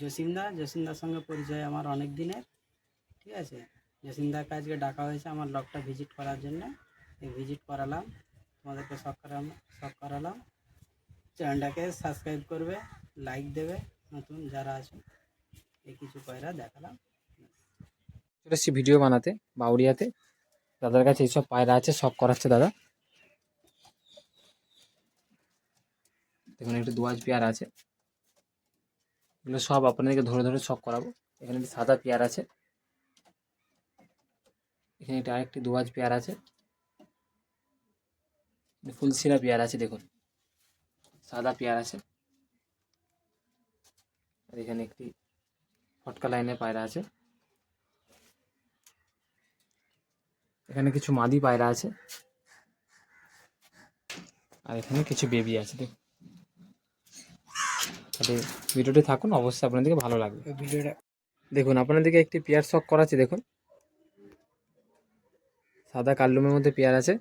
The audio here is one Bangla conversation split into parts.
জসিমদা, জসিমদার সঙ্গে পরিচয় আমার অনেক দিনের, ঠিক আছে? জসিমদাকে আজকে ডাকা হয়েছে আমার লকটা ভিজিট করার জন্য। ভিজিট করালাম, তোমাদেরকে শখ করালাম শখ করালাম। চ্যানেলটাকে সাবস্ক্রাইব করবে লাইক দেবে, নতুন যারা আছে, এই কিছু কয়রা দেখালাম। চলে এসেছি ভিডিও বানাতে, বাউরিয়াতে। দাদার কাছে এইসব পায়রা আছে, সব করাচ্ছে দাদা। দেখুন, একটু দুয়াজ পেয়ার আছে। এগুলো সব আপনাদেরকে ধরে ধরে সব করাবো। এখানে একটি সাদা পেয়ার আছে। এখানে একটা আরেকটি দুয়াজ পেয়ার আছে। ফুলসিরা পেয়ার আছে, দেখুন। সাদা পেয়ার আছে। আর এখানে একটি ফটকা লাইনের পায়রা আছে। এখানে কিছু মাদি পায়রা আছে। আর এখানে কিছু বেবি আছে, দেখুন। তাহলে ভিডিওটি থাকুন অবশ্যই আপনাদেরকে ভালো লাগবে। ভিডিওটা দেখুন আপনাদেরকে একটি পেয়ার শক করাচ্ছি দেখুন। সাদা কালুমের মধ্যে পেয়ার আছে।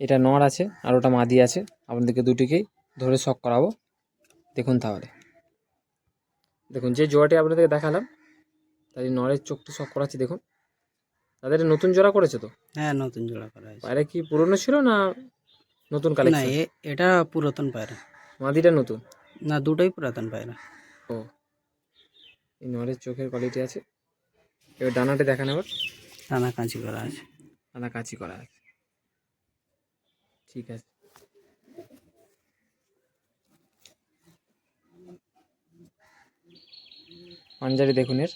এটা নর আছে আর ওটা মাদি আছে। আপনাদেরকে দুটিকেই ধরে শক করাবো। দেখুন তাহলে। দেখুন যে জোড়াটি আপনাদেরকে দেখালাম এই নরের চোখটি শক করাচ্ছি দেখুন। তাদের নতুন জোড়া করেছে তো? হ্যাঁ নতুন জোড়া করা পায়রা কি পুরনো ছিল না নতুন না কালেকশন এ- এটা পুরাতন পায়রা। মাদিটা নতুন? না দুটোই পুরাতন পায়রা। ও। এই নরের চোখের কোয়ালিটি আছে। এবার ডানাটা দেখান এবার টানা কাঁচি করা আছে। ডানা কাঁচি করা আছে। ঠিক আছে। পাঞ্জাবি দেখুন এর।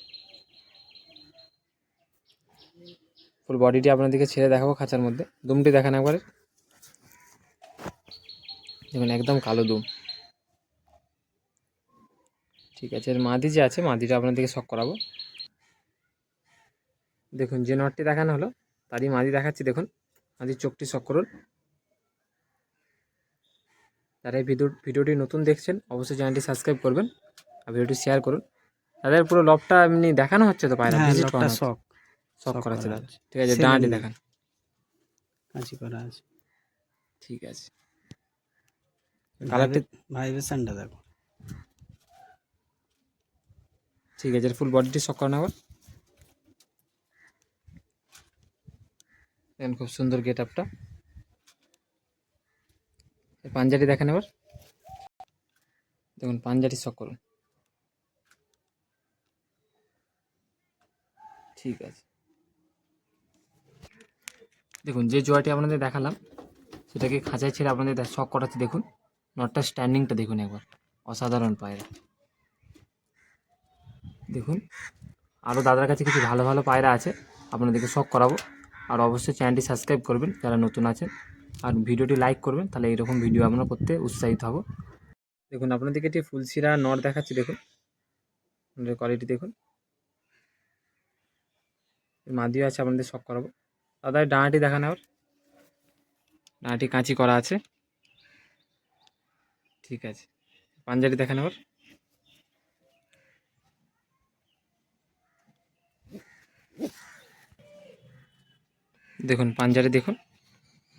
ফুল বডিটি আপনাদেরকে ছেড়ে দেখাবো খাঁচার মধ্যে। দুমটি দেখান একবারে। দেখুন একদম কালো দুম। ঠিক আছে এর মাদি যে আছে মাদিটা আপনাদেরকে শখ করাবো। দেখুন যে নটটি দেখানো হলো তারই মাদি দেখাচ্ছি দেখুন। মাদির চোখটি শখ করুন। যারা এই ভিডিও ভিডিওটি নতুন দেখছেন অবশ্যই চ্যানেলটি সাবস্ক্রাইব করবেন আর ভিডিওটি শেয়ার করুন। তাদের পুরো লবটা এমনি দেখানো হচ্ছে তো পায়রা হ্যাঁ ভিজিট লোকটা শখ শখ করাচ্ছে করা ঠিক আছে ডাঁটি দেখান। কাঁচি করা আছে। ঠিক আছে। কালারটি ভাইব্রেশনটা দেখো। ঠিক আছে ফুল বডিটি শক করানো আবার। দেখেন খুব সুন্দর গেট আপটা পাঞ্জাটি দেখেন এবার। দেখুন পাঞ্জাটি শক করুন। ঠিক আছে। দেখুন যে জোয়াটি আপনাদের দেখালাম সেটাকে খাঁচায় ছেড়ে আপনাদের শক করাচ্ছি দেখুন। নটটা স্ট্যান্ডিংটা দেখুন একবার। অসাধারণ পায়রা। দেখুন আরও দাদার কাছে কিছু ভালো ভালো পায়রা আছে, আপনাদেরকে শখ করাবো। আর অবশ্যই চ্যানেলটি সাবস্ক্রাইব করবেন, যারা নতুন আছেন। আর ভিডিওটি লাইক করবেন, তাহলে এরকম ভিডিও আমরা করতে উৎসাহিত হব। দেখুন, আপনাদেরকে একটি ফুলশিরা নট দেখাচ্ছি, দেখুন। আপনাদের কোয়ালিটি দেখুন। মাদিও আছে, আপনাদের শখ করাবো। দাদা, ডাঁটি দেখান আবার। ডাঁটি কাঁচি করা আছে। ঠিক আছে। পাঞ্জাবি দেখান আবার। দেখুন পাঞ্জারে দেখুন।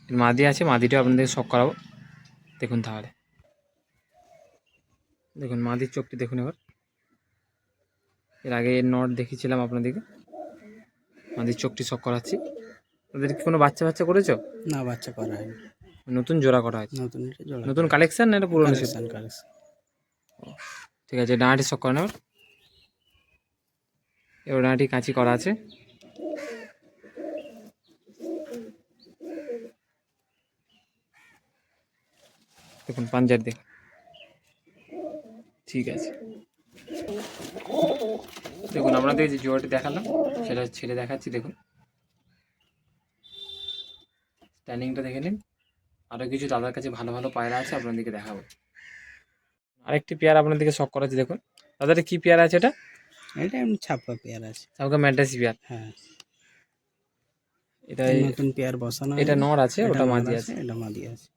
মাদি আছে, মাদিটাও আপনাদের শখ করাবো। দেখুন তাহলে। দেখুন, মাদির চোখটি দেখুন এবার। এর আগে এর নট দেখিয়েছিলাম আপনাদেরকে। মাদির চোখটি শখ করাচ্ছি। ওদের কি কোনো বাচ্চা বাচ্চা করেছ? না, বাচ্চা করা হয়নি। নতুন জোড়া করা হয়েছে নতুন এটা জোড়া নতুন কালেকশন না এটা পুরনো ছিল? কালেকশন কালেকশন ঠিক আছে ডাঁটি শখ করেন এবার এবার ডাঁটি কাঁচি করা আছে। দেখুন পাঞ্জার দেখ। ঠিক আছে। দেখুন আপনাদের যে জোয়াটি দেখালাম সেটা ছেড়ে দেখাচ্ছি দেখুন। স্ট্যান্ডিংটা দেখে নিন। আরও কিছু দাদার কাছে ভালো ভালো পায়রা আছে আপনাদেরকে দেখাবো। আরেকটি পেয়ার আপনাদেরকে শখ করাচ্ছি দেখুন। দাদাটা কি পেয়ার আছে এটা? এটা এমনি ছাপা পেয়ার আছে। সামকা ম্যাড্রাসি পেয়ার। হ্যাঁ। এটা নতুন পেয়ার বসানো এটা নর আছে ওটা মাঝি আছে এটা মাদি আছে।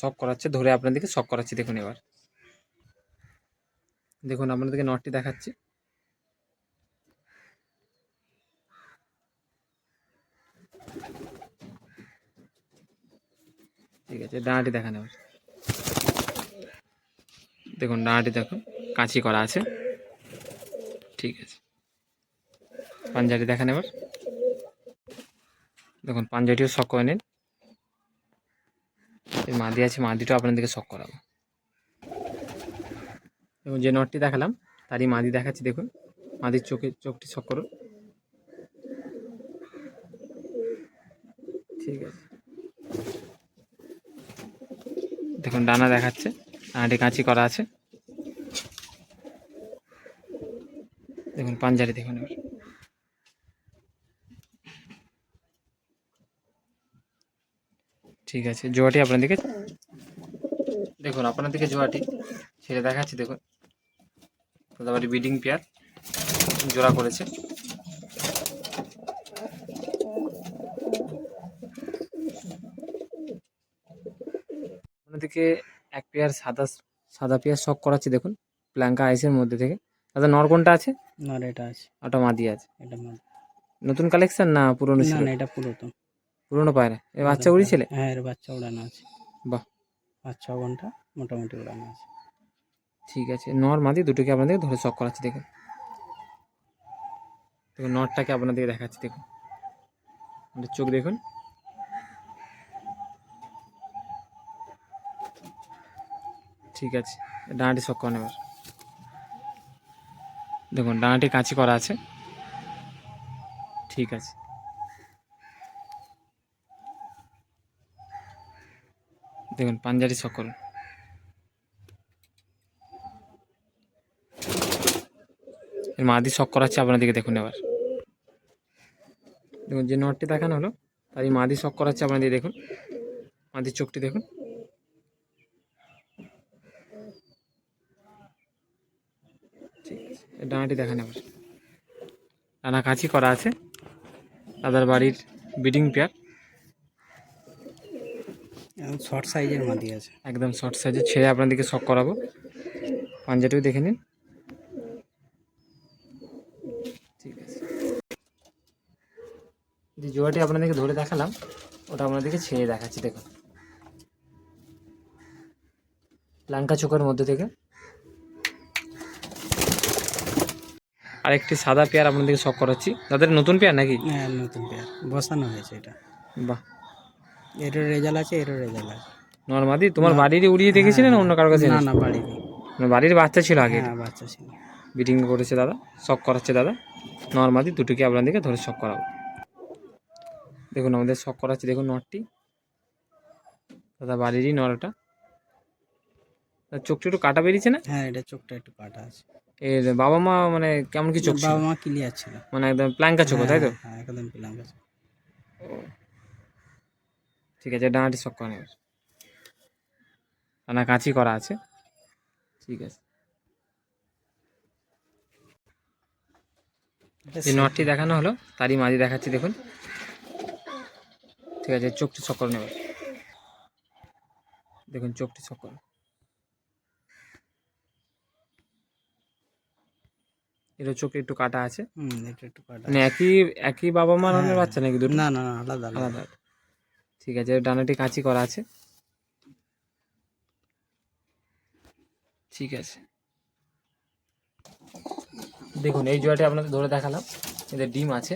শখ করাচ্ছে ধরে আপনাদেরকে শখ করাচ্ছি দেখুন এবার। দেখুন আপনাদেরকে নটটি দেখাচ্ছি। ঠিক আছে, ডানাটি দেখান এবার। দেখুন, ডানাটি দেখুন, কাঁচি করা আছে। ঠিক আছে। পাঞ্জাটি দেখেন এবার। দেখুন, পাঞ্জাটিও শখ করে নিন। মাদি আছে, মাদিটাও আপনাদেরকে শখ করাবো। এবং যে নটটি দেখালাম, তারই মাদি দেখাচ্ছি, দেখুন। মাদির চোখে, চোখটি শখ করুন। ঠিক আছে। দেখুন ডানা দেখাচ্ছে ডানাটি কাঁচি করা আছে। দেখুন পাঞ্জারি দেখুন এবার। ঠিক আছে, জোয়াটি আপনাদেরকে দেখুন, আপনাদেরকে জোয়াটি সেটা দেখাচ্ছি, দেখুন। বিডিং পেয়ার জোড়া করেছে। আপনাদেরকে এক পেয়ার সাদা সাদা পেয়ার শখ করাচ্ছি দেখুন। প্ল্যাঙ্কা আইসের মধ্যে থেকে। দাদা নর কোনটা আছে? না এটা আছে। ওটা মাদি আছে। এটা মাদি। নতুন কালেকশন না পুরনো ছিল? না এটা পুরাতন। পুরনো পায়রা। এই বাচ্চা উড়িয়েছিলে? হ্যাঁ এর বাচ্চা উড়ানো আছে। বাহ। পাঁচ ছ ঘণ্টা মোটামুটি উড়ানো আছে। ঠিক আছে নর মাদি দুটোকে আপনাদের ধরে শখ করাচ্ছি দেখুন। দেখুন নরটাকে আপনাদেরকে দেখাচ্ছি দেখুন। চোখ দেখুন। ঠিক আছে। ডাঁটি শখ করেন এবার দেখুন, ডানাটি কাঁচি করা আছে। ঠিক আছে। দেখুন পাঞ্জারি করুন এর মাদি শখ করাচ্ছে আপনাদেরকে দেখুন এবার। দেখুন, যে নটটি দেখানো হলো, তার এই মাদি শখ করাচ্ছে আপনাদের দেখুন। মাদির চোখটি দেখুন ঠিক আছে এর ডানাটি দেখান এবার ডানা কাঁচি করা আছে। দাদার বাড়ির বিডিং পেয়ার। শর্ট সাইজের মাদি আছে। একদম শর্ট সাইজের। ছেড়ে আপনাদেরকে শখ করাবো। পাঞ্জাটিও দেখে নিন। ঠিক আছে। যে জোয়াটি আপনাদেরকে ধরে দেখালাম ওটা আপনাদেরকে ছেড়ে দেখাচ্ছি দেখুন। লঙ্কা চোখের মধ্যে থেকে। আরেকটি সাদা পেয়ার আপনাদেরকে শখ করাচ্ছি। তাদের নতুন পেয়ার নাকি? হ্যাঁ নতুন পেয়ার। বসানো হয়েছে এটা। বাহ। এরও রেজাল্ট আছে এরও রেজাল্ট আছে। নর্মাদি তোমার বাড়িরই উড়িয়ে দেখেছিলে না অন্য কারও কাছে? না? না বাড়িতে মানে বাড়ির বাচ্চা ছিল আগে? হ্যাঁ বাচ্চা ছিল। বিটিং করেছে দাদা শখ করাচ্ছে দাদা। নর্মাদি দুটোকে আপনাদেরকে ধরে শখ করাবো। দেখুন আমাদের শখ করাচ্ছে দেখুন নটটি দাদা বাড়িরই নরটা। চোখটা একটু কাটা বেরিয়েছে না? হ্যাঁ এটা চোখটা একটু কাটা আছে। এর বাবা মা মানে কেমন কি চোখ বাবা মা ক্লিয়ার ছিল। মানে একদম প্ল্যাঙ্কা চোখ তাই তো? হ্যাঁ, হ্যাঁ একদম গেছে ঠিক আছে ডানাটি শখ করেন এবার ডানা কাঁচি করা আছে। ঠিক আছে। যে নটটি দেখানো হলো তারই মাঝে দেখাচ্ছি দেখুন। ঠিক আছে চোখটি চক্কর নেবে। দেখুন চোখটি চক্কর এর চোখে একটু কাটা আছে। হুম এটা একটু কাটা মানে একই একই বাবা মার হ্যাঁ। বাচ্চা নাকি দুটো? না না আলাদা আলাদা। ঠিক আছে ডানাটি কাঁচি করা আছে। ঠিক আছে। দেখুন এই জোড়াটি আপনাদের ধরে দেখালাম। এদের ডিম আছে।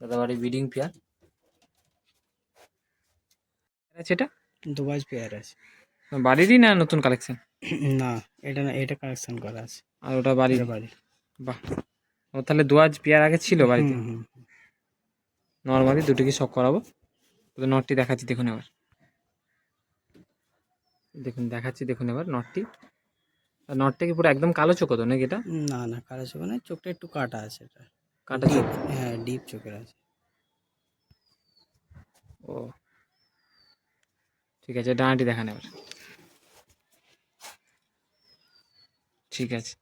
দাদাবাড়ি বিডিং পেয়ার। আছে এটা? দুবাজ পেয়ার আছে। বাড়িরই না নতুন কালেকশন না এটা না এটা কালেকশন করা আছে। আর ওটা বাড়ির এটা বাড়ির বাহ। ও তাহলে দু আজ পেয়ার আগে ছিল বাড়িতে? নর্মালি দুটোকে শখ করাবো? তো নটটি দেখাচ্ছি দেখুন এবার। দেখুন দেখাচ্ছি দেখুন এবার নটটি নটটা কি পুরো একদম কালো চোখ তো নাকি এটা? না না কালো চোখ না চোখটা একটু কাটা আছে এটা। কাটা চোখ? হ্যাঁ ডিপ চোখের আছে। ও। ঠিক আছে ডানাটি দেখান এবার। ঠিক আছে।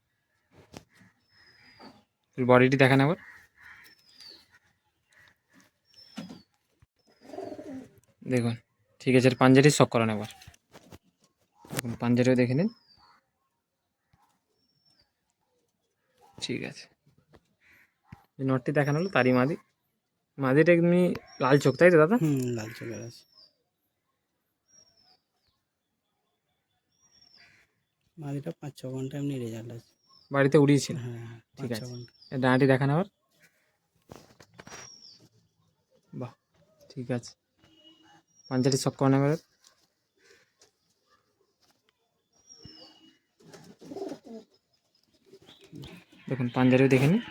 বডিটি দেখান এবার দেখুন, ঠিক আছে পাঞ্জারি শক করান এবার দেখুন পাঞ্জারিও দেখে নিন। ঠিক আছে। নটটি দেখানো হলো, তারই মাদি। মাদিটা এমনি লাল চোখ, তাই তো দাদা? লাল চোখের আছে। মাদিটা পাঁচ ছ ঘণ্টা এমনি রেজাল্ট আছে। বাড়িতে উড়িয়েছিল। হ্যাঁ হ্যাঁ, ঠিক আছে। ডানাটি দেখান আবার। বাহ ঠিক আছে। পাঞ্জাটি শখ করান এবার। দেখুন পাঞ্জাবিও দেখে নিন।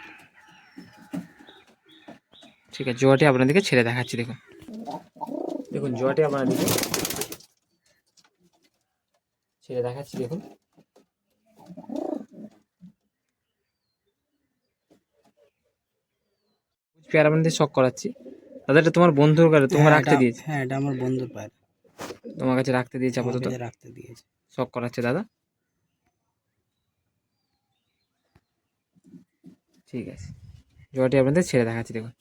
ঠিক আছে জোয়াটি আপনাদেরকে ছেড়ে দেখাচ্ছি দেখুন। দেখুন জোয়াটি আপনাদেরকে ছেড়ে দেখাচ্ছি দেখুন। পেয়ার আপনাদের শখ করাচ্ছি। দাদা এটা তোমার বন্ধুর কাছে তোমার হ্যাঁ, রাখতে দিয়েছে। হ্যাঁ এটা আমার বন্ধুর পায়ের তোমার কাছে রাখতে দিয়েছে আমার আপাতত? রাখতে দিয়েছে। শখ করাচ্ছে দাদা? ঠিক আছে। জোয়াটি আপনাদের ছেড়ে দেখাচ্ছি দেখুন।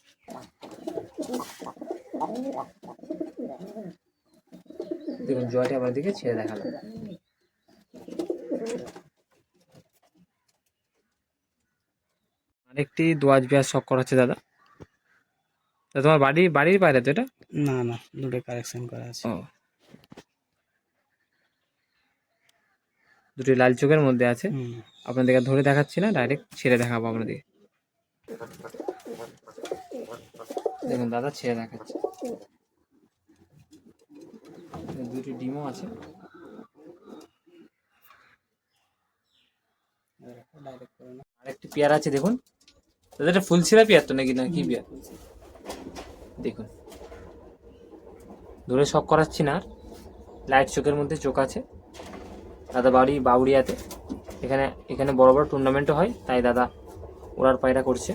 দেখুন জোয়াটি আপনাদেরকে ছেড়ে দেখালাম। আরেকটি দোয়াজ পেঁয়াজ শখ করাচ্ছে দাদা। তা তোমার বাড়ি বাড়ির বাইরে তো এটা? না না দুটো কারেকশন করা আছে। ও। দুটি লাল চোখের মধ্যে আছে। আপনাদেরকে ধরে দেখাচ্ছি না ডাইরেক্ট ছেড়ে দেখাবো আপনাদের দেখুন দাদা ছেড়ে দেখাচ্ছে। দুটি ডিমও আছে। আরেকটি পেয়ার আছে দেখুন। দাদা এটা ফুলছিরা পেয়ার তো নাকি না কি পেয়ার? দেখুন। ধরে শখ করাচ্ছি না আর। লাইট চোখের মধ্যে চোখ আছে। দাদা বাড়ি বাউড়িয়াতে। এখানে এখানে বড় বড় টুর্নামেন্টও হয়, তাই দাদা ওড়ার পায়রা করছে।